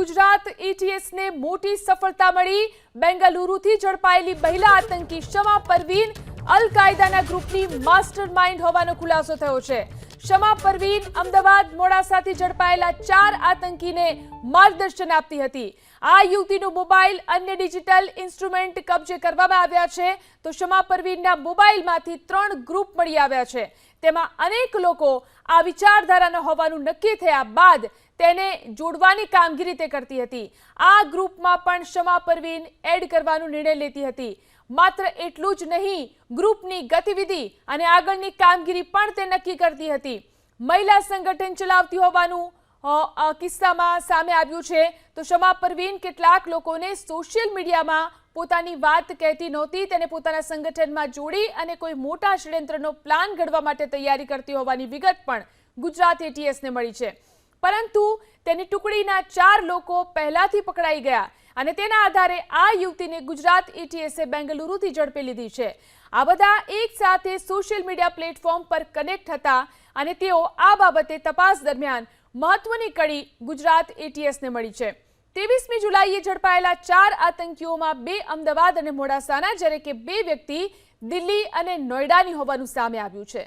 ગુજરાત એટીએસને મોટી સફળતા મળી. બેંગલુરુથી ઝડપાયેલી મહિલા આતંકી શમા પરવીન અલ કાયદાના ગ્રુપની માસ્ટર માઇન્ડ હોવાનો ખુલાસો થયો છે. શમા પરવીન અમદાવાદ મોડાસાથી ઝડપાયેલા ચાર આતંકીને માર્ગદર્શન આપતી હતી. આ યુવતીનો મોબાઈલ અન્ય ડિજિટલ ઇન્સ્ટ્રુમેન્ટ કબજે કરવામાં આવ્યા છે. તો શમા પરવીનના મોબાઈલમાંથી ત્રણ ગ્રુપ મળી આવ્યા છે. તેમાં અનેક લોકો આ વિચારધારાના હોવાનું નક્કી થયા બાદ તેને જોડવાની કામગીરી તે કરતી હતી. આ ગ્રુપમાં પણ શમા પરવીન એડ કરવાનો નિર્ણય લેતી હતી. માત્ર એટલું જ નહીં, ગ્રુપની ગતિવિધિ અને આગળની કામગીરી પણ તે નક્કી કરતી હતી. મહિલા સંગઠન ચલાવતી હોવાનું કિસ્સામાં સામે આવ્યું છે. તો શમા પરવીન કેટલાક લોકોને સોશિયલ મીડિયામાં પોતાની વાત કહેતી નહોતી. તેને પોતાના સંગઠનમાં જોડી અને કોઈ મોટા ષડયંત્રનો પ્લાન ઘડવા માટે તૈયારી કરતી હોવાની વિગત પણ ગુજરાત એટીએસને મળી છે. પરંતુ તેની ટુકડીના ચાર લોકો પહેલાથી પકડાઈ ગયા. અને તેના આધારે આ યુવતીને ગુજરાત એટીએસે બેંગલુરુથી ઝડપી લીધી છે. આ બધા એક સાથે સોશિયલ મીડિયા પ્લેટફોર્મ પર કનેક્ટ હતા અને તેઓ આ બાબતે તપાસ દરમિયાન મહત્વની કડી ગુજરાત એટીએસને મળી છે. ત્રેવીસમી જુલાઈએ ઝડપાયેલા ચાર આતંકીઓમાં બે અમદાવાદ અને મોડાસાના, જ્યારે કે બે વ્યક્તિ દિલ્હી અને નોઈડાની હોવાનું સામે આવ્યું છે.